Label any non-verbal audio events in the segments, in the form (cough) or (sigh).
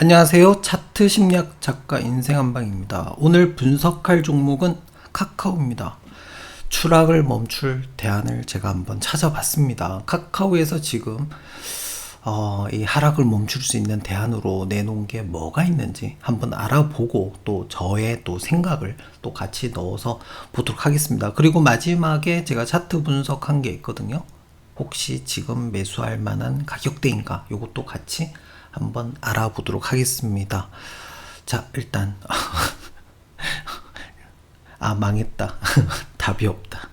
안녕하세요. 차트 심리학 작가 인생 한방입니다. 오늘 분석할 종목은 카카오입니다. 추락을 멈출 대안을 제가 한번 찾아봤습니다. 카카오에서 지금 어, 이 하락을 멈출 수 있는 대안으로 내놓은 게 뭐가 있는지 한번 알아보고 또 저의 또 생각을 또 같이 넣어서 보도록 하겠습니다. 그리고 마지막에 제가 차트 분석한 게 있거든요. 혹시 지금 매수할 만한 가격대인가? 요것도 같이 한번 알아보도록 하겠습니다. 자, 일단 (laughs) 아 망했다. (laughs) 답이 없다.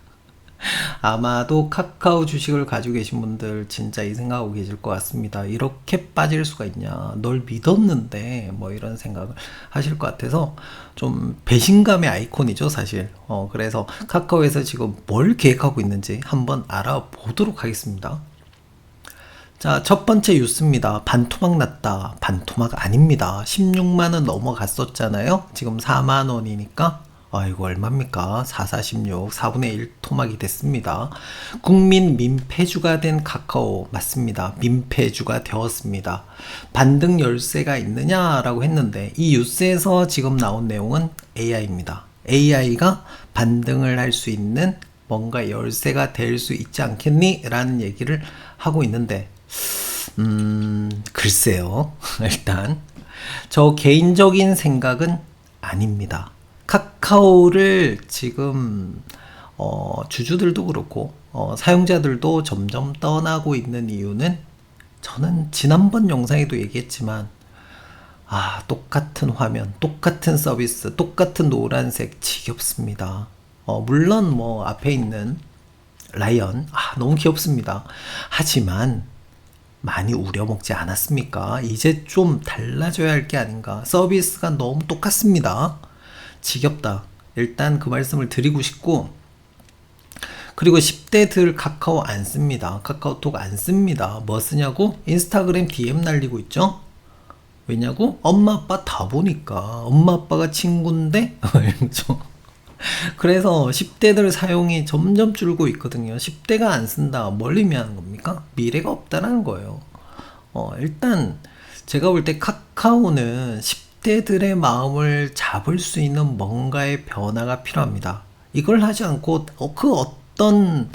아마도 카카오 주식을 가지고 계신 분들 진짜 이 생각하고 계실 것 같습니다. 이렇게 빠질 수가 있냐. 널 믿었는데 뭐 이런 생각을 하실 것 같아서 좀 배신감의 아이콘이죠, 사실. 어, 그래서 카카오에서 지금 뭘 계획하고 있는지 한번 알아보도록 하겠습니다. 자, 첫 번째 뉴스입니다. 반토막 났다. 반토막 아닙니다. 16만원 넘어갔었잖아요. 지금 4만원이니까 아이고 얼마입니까? 446 4분의 1 토막이 됐습니다. 국민 민폐주가 된 카카오 맞습니다. 민폐주가 되었습니다. 반등 열쇠가 있느냐라고 했는데 이 뉴스에서 지금 나온 내용은 AI입니다. AI가 반등을 할 수 있는 뭔가 열쇠가 될 수 있지 않겠니? 라는 얘기를 하고 있는데 음 글쎄요. (laughs) 일단 저 개인적인 생각은 아닙니다. 카카오를 지금 어, 주주들도 그렇고 어, 사용자들도 점점 떠나고 있는 이유는 저는 지난번 영상에도 얘기했지만 아 똑같은 화면 똑같은 서비스 똑같은 노란색 지겹습니다 어, 물론 뭐 앞에 있는 라이언 아 너무 귀엽습니다 하지만 많이 우려먹지 않았습니까 이제 좀 달라져야 할 게 아닌가 서비스가 너무 똑같습니다 지겹다. 일단 그 말씀을 드리고 싶고, 그리고 10대들 카카오 안 씁니다. 카카오톡 안 씁니다. 뭐 쓰냐고? 인스타그램 DM 날리고 있죠? 왜냐고? 엄마 아빠 다 보니까. 엄마 아빠가 친구인데? (laughs) (laughs) 그래서 10대들 사용이 점점 줄고 있거든요. 10대가 안 쓴다. 뭘 의미하는 겁니까? 미래가 없다라는 거예요. 어, 일단 제가 볼 때 카카오는 10 10대들의 마음을 잡을 수 있는 뭔가의 변화가 필요합니다. 이걸 하지 않고 어, 그 어떤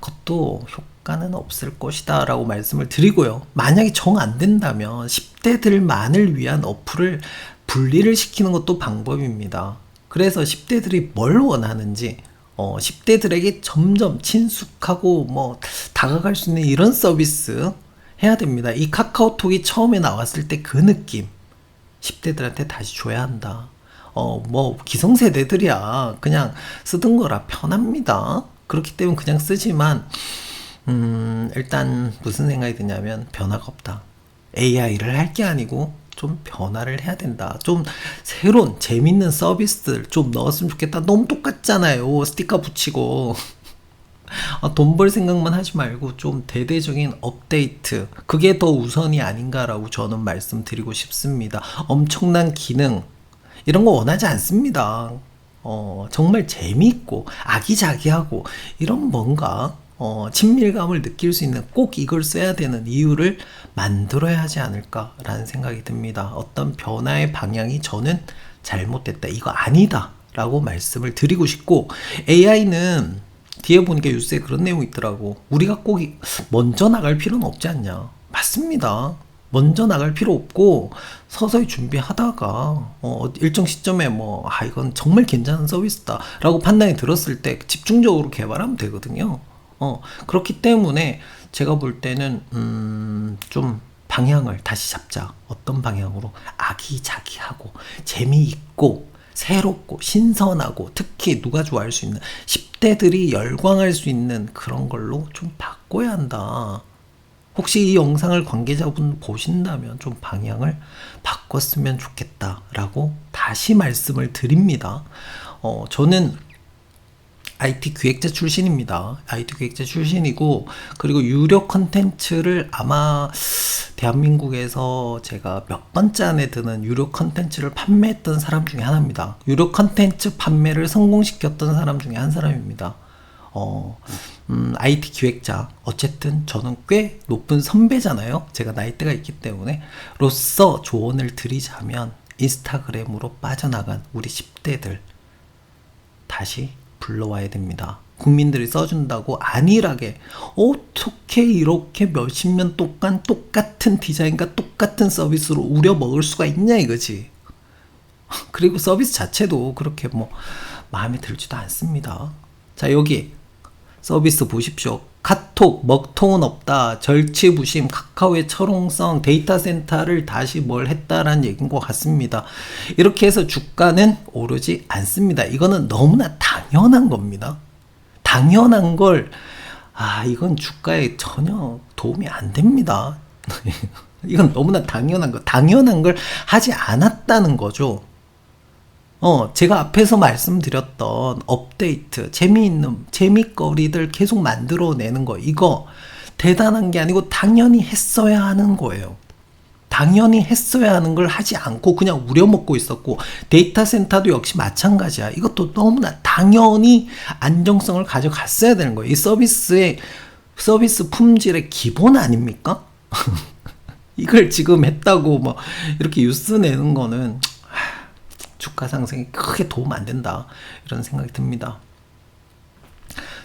것도 효과는 없을 것이다 라고 말씀을 드리고요. 만약에 정 안 된다면 10대들만을 위한 어플을 분리를 시키는 것도 방법입니다. 그래서 10대들이 뭘 원하는지 어, 10대들에게 점점 친숙하고 뭐 다가갈 수 있는 이런 서비스 해야 됩니다. 이 카카오톡이 처음에 나왔을 때 그 느낌 10대들한테 다시 줘야 한다. 어, 뭐, 기성세대들이야. 그냥 쓰던 거라 편합니다. 그렇기 때문에 그냥 쓰지만, 음, 일단 무슨 생각이 드냐면 변화가 없다. AI를 할 게 아니고 좀 변화를 해야 된다. 좀 새로운 재밌는 서비스들 좀 넣었으면 좋겠다. 너무 똑같잖아요. 스티커 붙이고. (laughs) 아, 돈벌 생각만 하지 말고 좀 대대적인 업데이트 그게 더 우선이 아닌가라고 저는 말씀드리고 싶습니다. 엄청난 기능 이런 거 원하지 않습니다. 어, 정말 재미있고 아기자기하고 이런 뭔가 어, 친밀감을 느낄 수 있는 꼭 이걸 써야 되는 이유를 만들어야 하지 않을까라는 생각이 듭니다. 어떤 변화의 방향이 저는 잘못됐다. 이거 아니다. 라고 말씀을 드리고 싶고 AI는 뒤에 보니까 뉴스에 그런 내용이 있더라고. 우리가 꼭 먼저 나갈 필요는 없지 않냐. 맞습니다. 먼저 나갈 필요 없고 서서히 준비하다가 어, 일정 시점에 뭐 아 이건 정말 괜찮은 서비스다라고 판단이 들었을 때 집중적으로 개발하면 되거든요. 어, 그렇기 때문에 제가 볼 때는 음, 좀 방향을 다시 잡자. 어떤 방향으로 아기자기하고 재미있고 새롭고 신선하고 특히 누가 좋아할 수 있는 10대들이 열광할 수 있는 그런 걸로 좀 바꿔야 한다. 혹시 이 영상을 관계자분 보신다면 좀 방향을 바꿨으면 좋겠다라고 다시 말씀을 드립니다. 어, 저는 IT 기획자 출신입니다. IT 기획자 출신이고 그리고 유료 컨텐츠를 아마 대한민국에서 제가 몇 번째 안에 드는 유료 컨텐츠를 판매했던 사람 중에 하나입니다. 유료 컨텐츠 판매를 성공시켰던 사람 중에 한 사람입니다. 어, 음, IT 기획자. 어쨌든 저는 꽤 높은 선배잖아요. 제가 나이대가 있기 때문에. 로서 조언을 드리자면 인스타그램으로 빠져나간 우리 10대들 다시 불러와야 됩니다. 국민들이 써준다고 안일하게 어떻게 이렇게 몇십 년 동안 똑같은 디자인과 똑같은 서비스로 우려 먹을 수가 있냐 이거지. (laughs) 그리고 서비스 자체도 그렇게 뭐 마음에 들지도 않습니다. 자 여기 서비스 보십시오. 카톡 먹통은 없다. 절치부심 카카오의 철옹성 데이터 센터를 다시 뭘 했다라는 얘기인 것 같습니다. 이렇게 해서 주가는 오르지 않습니다. 이거는 너무나 당연한 겁니다. 당연한 걸, 아, 이건 주가에 전혀 도움이 안 됩니다. (laughs) 이건 너무나 당연한 거, 당연한 걸 하지 않았다는 거죠. 어, 제가 앞에서 말씀드렸던 업데이트, 재미있는, 재미거리들 계속 만들어내는 거, 이거 대단한 게 아니고 당연히 했어야 하는 거예요. 당연히 했어야 하는 걸 하지 않고 그냥 우려먹고 있었고 데이터 센터도 역시 마찬가지야. 이것도 너무나 당연히 안정성을 가져갔어야 되는 거예요. 이 서비스의 서비스 품질의 기본 아닙니까? (laughs) 이걸 지금 했다고 뭐 이렇게 뉴스 내는 거는 하, 주가 상승에 크게 도움 안 된다 이런 생각이 듭니다.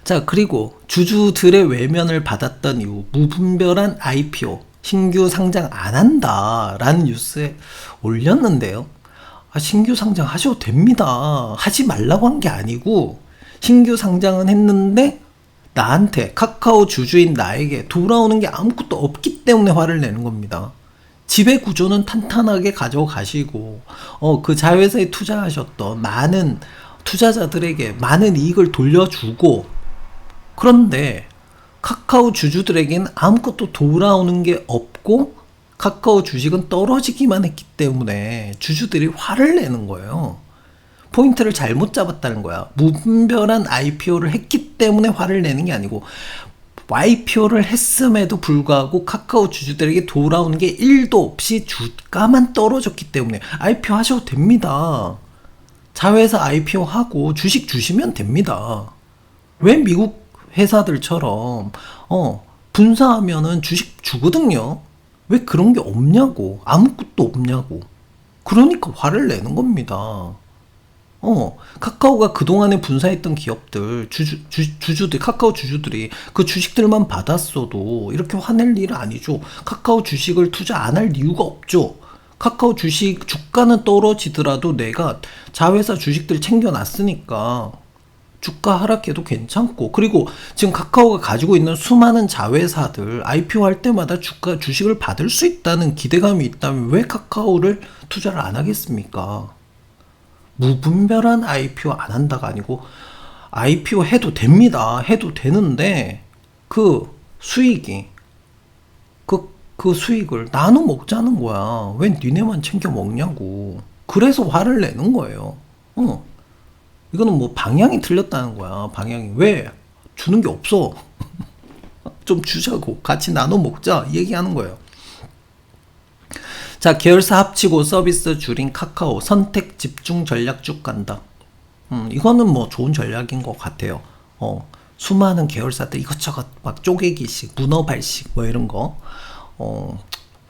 자 그리고 주주들의 외면을 받았던 이후 무분별한 IPO 신규 상장 안 한다라는 뉴스에 올렸는데요. 아, 신규 상장 하셔도 됩니다. 하지 말라고 한 게 아니고 신규 상장은 했는데 나한테 카카오 주주인 나에게 돌아오는 게 아무것도 없기 때문에 화를 내는 겁니다. 지배 구조는 탄탄하게 가져가시고 어, 그 자회사에 투자하셨던 많은 투자자들에게 많은 이익을 돌려주고 그런데 카카오 주주들에겐 아무것도 돌아오는 게 없고 카카오 주식은 떨어지기만 했기 때문에 주주들이 화를 내는 거예요. 포인트를 잘못 잡았다는 거야. 무분별한 IPO를 했기 때문에 화를 내는 게 아니고 IPO를 했음에도 불구하고 카카오 주주들에게 돌아오는 게 1도 없이 주가만 떨어졌기 때문에 IPO 하셔도 됩니다. 자회사 IPO 하고 주식 주시면 됩니다. 왜 미국 회사들처럼 어 분사하면은 주식 주거든요. 왜 그런 게 없냐고 아무것도 없냐고. 그러니까 화를 내는 겁니다. 어, 카카오가 그동안에 분사했던 기업들, 주주, 주, 주주들, 카카오 주주들이 그 주식들만 받았어도 이렇게 화낼 일은 아니죠. 카카오 주식을 투자 안 할 이유가 없죠. 카카오 주식 주가는 떨어지더라도 내가 자회사 주식들 챙겨놨으니까 주가 하락해도 괜찮고 그리고 지금 카카오가 가지고 있는 수많은 자회사들 IPO 할 때마다 주가 주식을 받을 수 있다는 기대감이 있다면 왜 카카오를 투자를 안 하겠습니까? 무분별한 IPO 안 한다가 아니고 IPO 해도 됩니다. 해도 되는데 그 수익이 그, 그 수익을 나눠 먹자는 거야. 왜 니네만 챙겨 먹냐고. 그래서 화를 내는 거예요. 어. 이거는 뭐 방향이 틀렸다는 거야. 방향이 왜 주는 게 없어? (laughs) 좀 주자고 같이 나눠 먹자 얘기하는 거예요. 자 계열사 합치고 서비스 줄인 카카오 선택 집중 전략 쭉 간다. 음 이거는 뭐 좋은 전략인 것 같아요. 어 수많은 계열사들 이것저것 막 쪼개기식 문어발식 뭐 이런 거 어,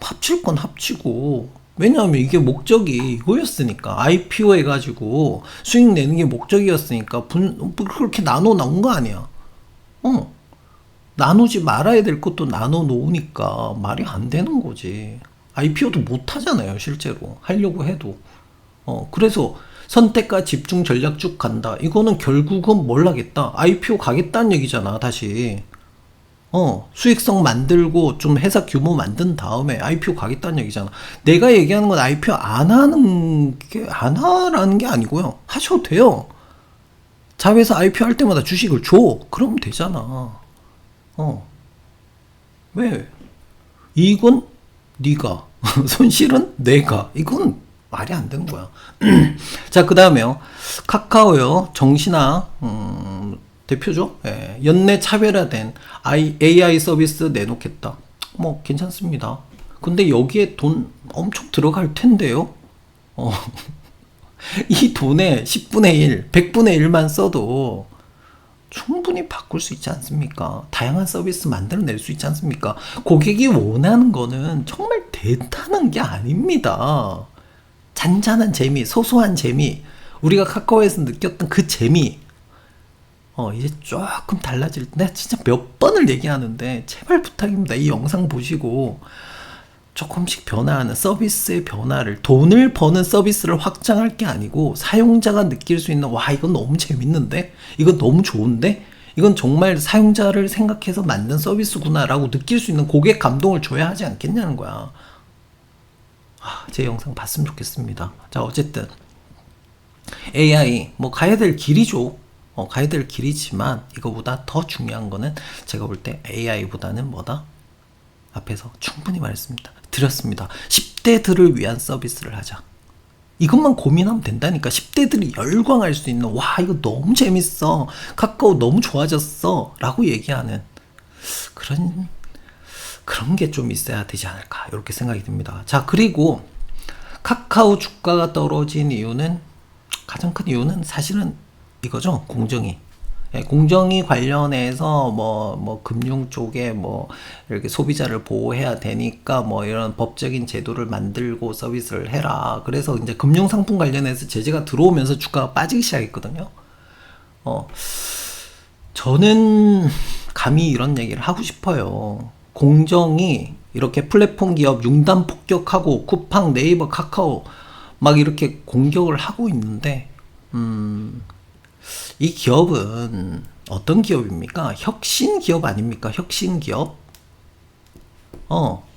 합칠 건 합치고 왜냐하면 이게 목적이 이거였으니까 IPO 해가지고 수익 내는 게 목적이었으니까 분 그렇게 나눠 놓은 거 아니야. 어 나누지 말아야 될 것도 나눠 놓으니까 말이 안 되는 거지. IPO도 못 하잖아요 실제로 하려고 해도. 어 그래서 선택과 집중 전략 쭉 간다. 이거는 결국은 뭘 하겠다. IPO 가겠다는 얘기잖아 다시. 어, 수익성 만들고 좀 회사 규모 만든 다음에 IPO 가겠다는 얘기잖아. 내가 얘기하는 건 IPO 안 하는 게, 안 하라는 게 아니고요. 하셔도 돼요. 자회사 IPO 할 때마다 주식을 줘. 그러면 되잖아. 어. 왜? 이익은 네가 (laughs) 손실은 내가. 이건 말이 안 되는 거야. (clears throat) 자, 그 다음에요. 카카오요. 정신아, 음, 대표죠. 예, 연내 차별화된 AI 서비스 내놓겠다. 뭐 괜찮습니다. 근데 여기에 돈 엄청 들어갈 텐데요. 어, (laughs) 이 돈의 10분의 1, 100분의 1만 써도 충분히 바꿀 수 있지 않습니까? 다양한 서비스 만들어낼 수 있지 않습니까? 고객이 원하는 거는 정말 대단한 게 아닙니다. 잔잔한 재미, 소소한 재미, 우리가 카카오에서 느꼈던 그 재미, 어, 이제 조금 달라질 때, 진짜 몇 번을 얘기하는데, 제발 부탁입니다. 이 영상 보시고, 조금씩 변화하는 서비스의 변화를, 돈을 버는 서비스를 확장할 게 아니고, 사용자가 느낄 수 있는, 와, 이건 너무 재밌는데? 이건 너무 좋은데? 이건 정말 사용자를 생각해서 만든 서비스구나라고 느낄 수 있는 고객 감동을 줘야 하지 않겠냐는 거야. 아, 제 영상 봤으면 좋겠습니다. 자, 어쨌든. AI, 뭐, 가야 될 길이죠. 어, 될 길이지만, 이거보다 더 중요한 거는 제가 볼 때 AI보다는 뭐다? 앞에서 충분히 말했습니다. 드렸습니다. 10대들을 위한 서비스를 하자. 이것만 고민하면 된다니까. 10대들이 열광할 수 있는, 와, 이거 너무 재밌어. 카카오 너무 좋아졌어. 라고 얘기하는 그런, 그런 게 좀 있어야 되지 않을까. 이렇게 생각이 듭니다. 자, 그리고 카카오 주가가 떨어진 이유는, 가장 큰 이유는 사실은 이거죠. 공정위. 예, 공정위 관련해서 뭐, 뭐, 금융 쪽에 뭐, 이렇게 소비자를 보호해야 되니까 뭐, 이런 법적인 제도를 만들고 서비스를 해라. 그래서 이제 금융상품 관련해서 제재가 들어오면서 주가가 빠지기 시작했거든요. 어, 저는 감히 이런 얘기를 하고 싶어요. 공정이 이렇게 플랫폼 기업 융단 폭격하고 쿠팡, 네이버, 카카오 막 이렇게 공격을 하고 있는데, 음, 이 기업은 어떤 기업입니까? 혁신 기업 아닙니까? 혁신 기업? 어.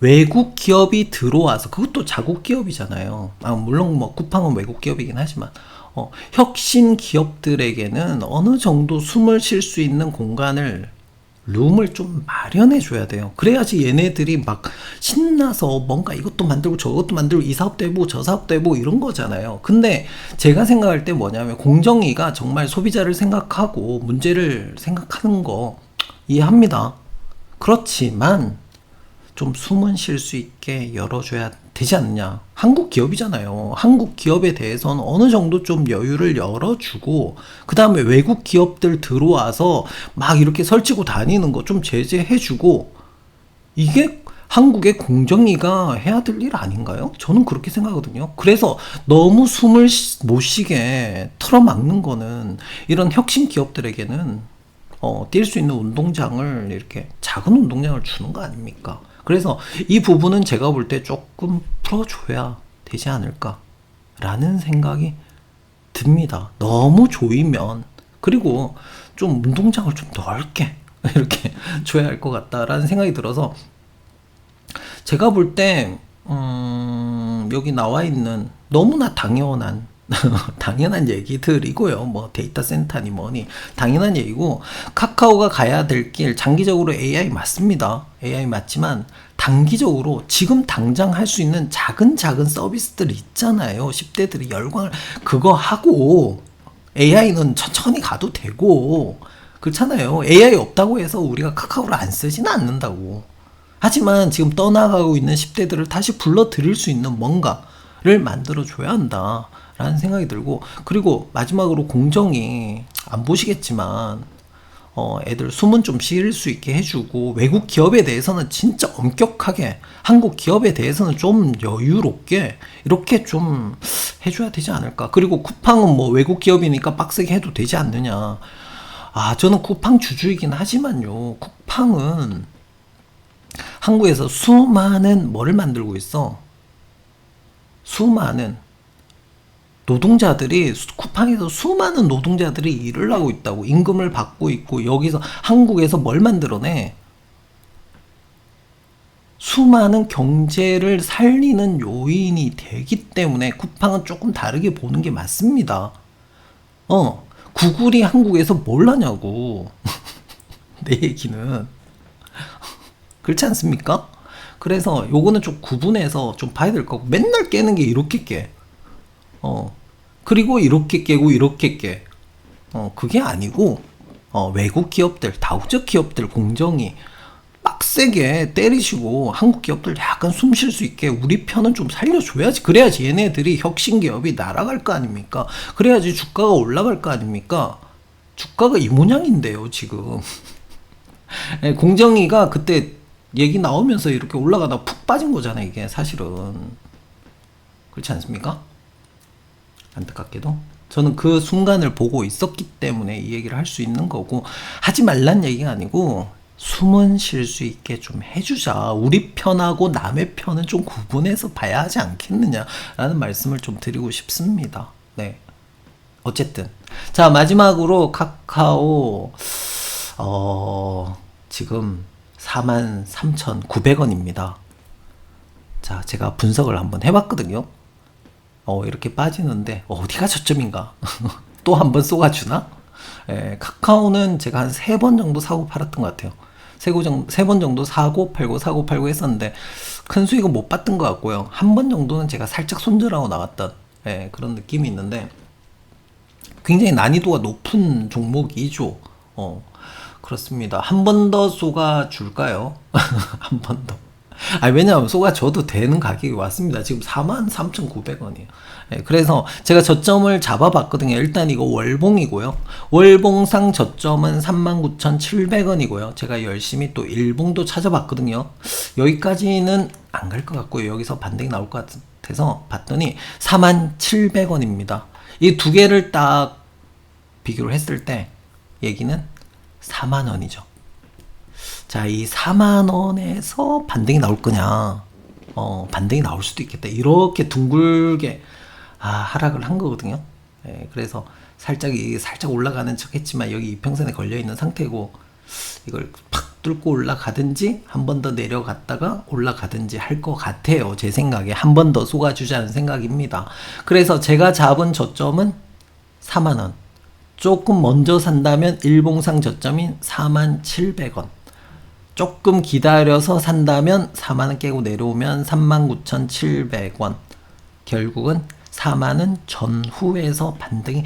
외국 기업이 들어와서 그것도 자국 기업이잖아요. 아, 물론 뭐 쿠팡은 외국 기업이긴 하지만 어, 혁신 기업들에게는 어느 정도 숨을 쉴 수 있는 공간을 룸을 좀 마련해 줘야 돼요. 그래야지 얘네들이 막 신나서 뭔가 이것도 만들고 저것도 만들고 이 사업도 해보고 저 사업도 해보고 이런 거잖아요. 근데 제가 생각할 때 뭐냐면 공정위가 정말 소비자를 생각하고 문제를 생각하는 거 이해합니다. 그렇지만 좀 숨은 쉴 수 있게 열어줘야 되지 않느냐. 한국 기업이잖아요. 한국 기업에 대해서는 어느 정도 좀 여유를 열어주고, 그 다음에 외국 기업들 들어와서 막 이렇게 설치고 다니는 거 좀 제재해주고, 이게 한국의 공정위가 해야 될 일 아닌가요? 저는 그렇게 생각하거든요. 그래서 너무 숨을 쉬- 못 쉬게 틀어막는 거는 이런 혁신 기업들에게는 어, 뛸 수 있는 운동장을 이렇게 작은 운동장을 주는 거 아닙니까? 그래서 이 부분은 제가 볼 때 조금 풀어줘야 되지 않을까라는 생각이 듭니다. 너무 조이면 그리고 좀 운동장을 좀 넓게 (laughs) 이렇게 줘야 할 것 같다라는 생각이 들어서 제가 볼 때, 음, 여기 나와 있는 너무나 당연한, (laughs) 당연한 얘기들이고요. 뭐 데이터 센터니 뭐니 당연한 얘기고 카카오가 가야 될 길 장기적으로 AI 맞습니다. AI 맞지만 단기적으로 지금 당장 할 수 있는 작은 작은 서비스들 있잖아요. 10대들이 열광을 그거 하고 AI는 천천히 가도 되고 그렇잖아요. AI 없다고 해서 우리가 카카오를 안 쓰지는 않는다고. 하지만 지금 떠나가고 있는 10대들을 다시 불러들일 수 있는 뭔가를 만들어줘야 한다. 라는 생각이 들고, 그리고 마지막으로 공정이 안 보시겠지만, 어, 애들 숨은 좀쉴수 있게 해주고, 외국 기업에 대해서는 진짜 엄격하게, 한국 기업에 대해서는 좀 여유롭게, 이렇게 좀 해줘야 되지 않을까. 그리고 쿠팡은 뭐 외국 기업이니까 빡세게 해도 되지 않느냐. 아, 저는 쿠팡 주주이긴 하지만요. 쿠팡은 한국에서 수많은 뭐를 만들고 있어? 수많은 노동자들이 수- 쿠팡에서 수많은 노동자들이 일을 하고 있다고 임금을 받고 있고 여기서 한국에서 뭘 만들어내? 수많은 경제를 살리는 요인이 되기 때문에 쿠팡은 조금 다르게 보는 게 맞습니다. 어, 구글이 한국에서 뭘 하냐고. (laughs) 내 얘기는. (laughs) 그렇지 않습니까? 그래서 요거는 좀 구분해서 좀 봐야 될 거고 맨날 깨는 게 이렇게 깨. 어. 그리고 이렇게 깨고 이렇게 깨. 어, 그게 아니고 어, 외국 기업들, 다국적 기업들 공정이 빡세게 때리시고 한국 기업들 약간 숨 쉴 수 있게 우리 편은 좀 살려줘야지. 그래야지 얘네들이 혁신 기업이 날아갈 거 아닙니까? 그래야지 주가가 올라갈 거 아닙니까? 주가가 이 모양인데요, 지금. (laughs) 예, 공정위가 그때 얘기 나오면서 이렇게 올라가다 푹 빠진 거잖아요, 이게 사실은. 그렇지 않습니까? 안타깝게도. 저는 그 순간을 보고 있었기 때문에 이 얘기를 할 수 있는 거고, 하지 말란 얘기가 아니고, 숨은 쉴 수 있게 좀 해주자. 우리 편하고 남의 편은 좀 구분해서 봐야 하지 않겠느냐라는 말씀을 좀 드리고 싶습니다. 네. 어쨌든. 자, 마지막으로 카카오, 어, 지금 43,900원입니다. 자, 제가 분석을 한번 해봤거든요. 어, 이렇게 빠지는데, 어디가 저점인가? (laughs) 또 한 번 쏘아주나? 예, 카카오는 제가 한 세 번 정도 사고 팔았던 것 같아요. 세번 정도 사고 팔고 사고 팔고 했었는데, 큰 수익은 못 봤던 것 같고요. 한 번 정도는 제가 살짝 손절하고 나왔던, 예, 그런 느낌이 있는데, 굉장히 난이도가 높은 종목이죠. 어, 그렇습니다. 한 번 더 쏘가 줄까요? (laughs) 한 번 더. 아, 왜냐하면 쏘가 줘도 되는 가격이 왔습니다. 지금 43,900원이에요. 네, 그래서 제가 저점을 잡아봤거든요. 일단 이거 월봉이고요. 월봉상 저점은 39,700원이고요. 제가 열심히 또 일봉도 찾아봤거든요. 여기까지는 안 갈 것 같고요. 여기서 반등이 나올 것 같아서 봤더니 47,000원입니다. 이 두 개를 딱 비교를 했을 때 얘기는 4만 원이죠. 자, 이 4만 원에서 반등이 나올 거냐? 어, 반등이 나올 수도 있겠다. 이렇게 둥글게 아, 하락을 한 거거든요. 예, 그래서 살짝 이 살짝 올라가는 척했지만 여기 이평선에 걸려 있는 상태고 이걸 팍 뚫고 올라가든지 한 번 더 내려갔다가 올라가든지 할 것 같아요. 제 생각에 한 번 더 쏘아주자는 생각입니다. 그래서 제가 잡은 저점은 4만 원. 조금 먼저 산다면 일봉상 저점인 4만 700원. 조금 기다려서 산다면 4만원 깨고 내려오면 39,700원. 결국은 4만원 전후에서 반등이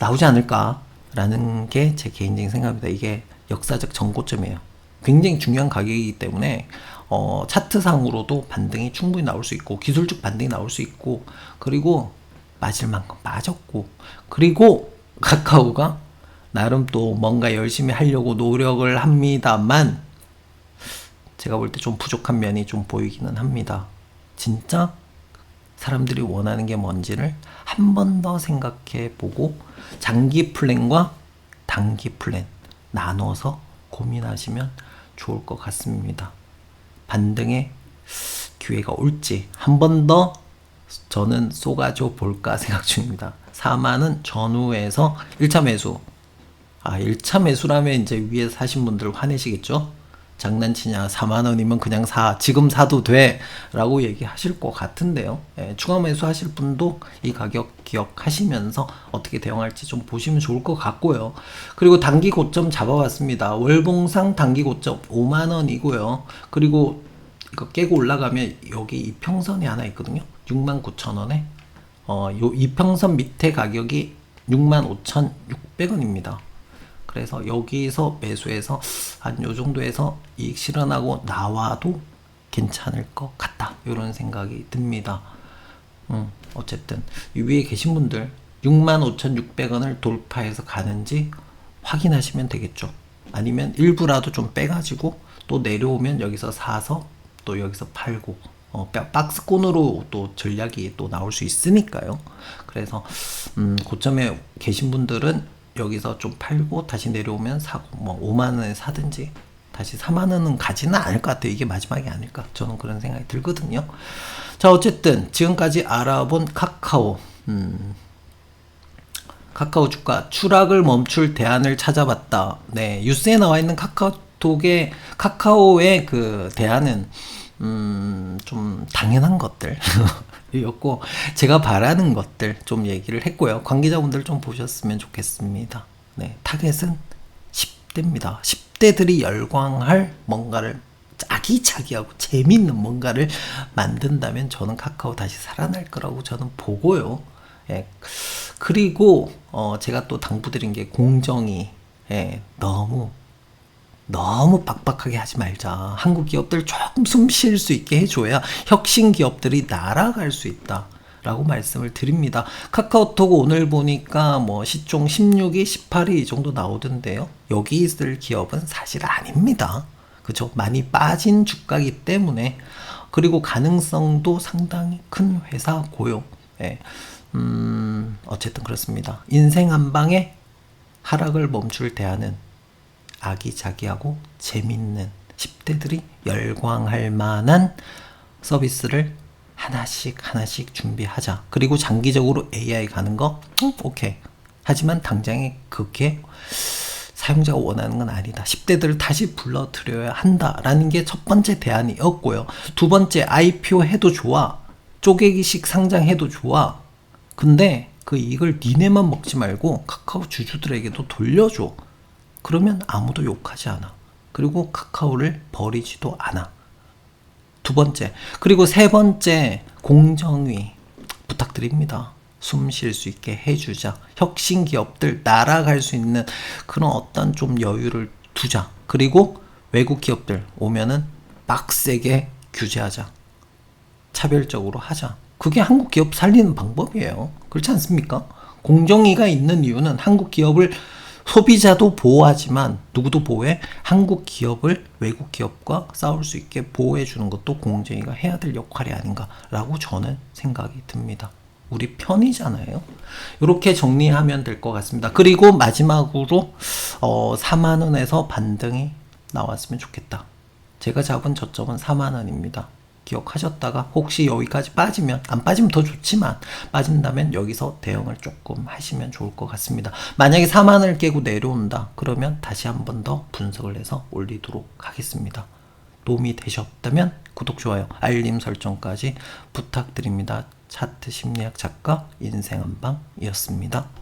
나오지 않을까라는 게 제 개인적인 생각입니다. 이게 역사적 전고점이에요. 굉장히 중요한 가격이기 때문에 어, 차트상으로도 반등이 충분히 나올 수 있고 기술적 반등이 나올 수 있고 그리고 빠질 만큼 빠졌고 그리고 카카오가 나름 또 뭔가 열심히 하려고 노력을 합니다만 제가 볼 때 좀 부족한 면이 좀 보이기는 합니다. 진짜 사람들이 원하는 게 뭔지를 한 번 더 생각해 보고 장기 플랜과 단기 플랜 나눠서 고민하시면 좋을 것 같습니다. 반등의 기회가 올지 한 번 더 저는 쏘가줘 볼까 생각 중입니다. 4만은 전후에서 1차 매수. 아, 1차 매수라면 이제 위에 사신 분들 화내시겠죠? 장난치냐 4만 원이면 그냥 사 지금 사도 돼라고 얘기하실 것 같은데요. 예, 추가 매수하실 분도 이 가격 기억하시면서 어떻게 대응할지 좀 보시면 좋을 것 같고요. 그리고 단기 고점 잡아봤습니다. 월봉상 단기 고점 5만 원이고요. 그리고 이거 깨고 올라가면 여기 이평선이 하나 있거든요. 6만 9천 원에 어, 요 이평선 밑에 가격이 6만 5,600원입니다. 그래서 여기서 매수해서 한 요 정도에서 이익 실현하고 나와도 괜찮을 것 같다. 이런 생각이 듭니다. 음, 어쨌든 이 위에 계신 분들 65,600원을 돌파해서 가는지 확인하시면 되겠죠. 아니면 일부라도 좀 빼가지고 또 내려오면 여기서 사서 또 여기서 팔고 어, 박스권으로 또 전략이 또 나올 수 있으니까요. 그래서 음, 고점에 계신 분들은 여기서 좀 팔고 다시 내려오면 사고 뭐 5만 원에 사든지 다시 4만 원은 가지는 않을 것 같아요. 이게 마지막이 아닐까. 저는 그런 생각이 들거든요. 자, 어쨌든 지금까지 알아본 카카오. 음, 카카오 주가 추락을 멈출 대안을 찾아봤다. 네, 뉴스에 나와 있는 카카오톡의 카카오의 그 대안은 음, 좀 당연한 것들. (laughs) 였고 제가 바라는 것들 좀 얘기를 했고요. 관계자분들 좀 보셨으면 좋겠습니다. 네, 타겟은 10대입니다. 10대들이 열광할 뭔가를 아기자기하고 재밌는 뭔가를 만든다면 저는 카카오 다시 살아날 거라고 저는 보고요. 예. 그리고 어 제가 또 당부드린 게 공정이 예, 너무 너무 빡빡하게 하지 말자. 한국 기업들 조금 숨 쉴 수 있게 해줘야 혁신 기업들이 날아갈 수 있다. 라고 말씀을 드립니다. 카카오톡 오늘 보니까 뭐 시총 16위, 18위 이 정도 나오던데요. 여기 있을 기업은 사실 아닙니다. 그죠? 많이 빠진 주가이기 때문에 그리고 가능성도 상당히 큰 회사 고요. 예. 음, 어쨌든 그렇습니다. 인생 한 방에 하락을 멈출 대안은 아기자기하고 재밌는 10대들이 열광할 만한 서비스를 하나씩 하나씩 준비하자. 그리고 장기적으로 AI 가는 거 음, 오케이. 하지만 당장에 그게 사용자가 원하는 건 아니다. 10대들을 다시 불러들여야 한다라는 게 첫 번째 대안이었고요. 두 번째 IPO 해도 좋아. 쪼개기식 상장해도 좋아. 근데 그 이익을 니네만 먹지 말고 카카오 주주들에게도 돌려줘. 그러면 아무도 욕하지 않아. 그리고 카카오를 버리지도 않아. 두 번째. 그리고 세 번째, 공정위. 부탁드립니다. 숨 쉴 수 있게 해주자. 혁신 기업들 날아갈 수 있는 그런 어떤 좀 여유를 두자. 그리고 외국 기업들 오면은 빡세게 규제하자. 차별적으로 하자. 그게 한국 기업 살리는 방법이에요. 그렇지 않습니까? 공정위가 있는 이유는 한국 기업을 소비자도 보호하지만 누구도 보호해 한국 기업을 외국 기업과 싸울 수 있게 보호해 주는 것도 공정위가 해야 될 역할이 아닌가라고 저는 생각이 듭니다. 우리 편이잖아요. 이렇게 정리하면 될 것 같습니다. 그리고 마지막으로 어, 4만 원에서 반등이 나왔으면 좋겠다. 제가 잡은 저점은 4만 원입니다. 기억하셨다가 혹시 여기까지 빠지면 안 빠지면 더 좋지만 빠진다면 여기서 대응을 조금 하시면 좋을 것 같습니다. 만약에 4만을 깨고 내려온다 그러면 다시 한 번 더 분석을 해서 올리도록 하겠습니다. 도움이 되셨다면 구독, 좋아요, 알림 설정까지 부탁드립니다. 차트 심리학 작가 인생 한방이었습니다.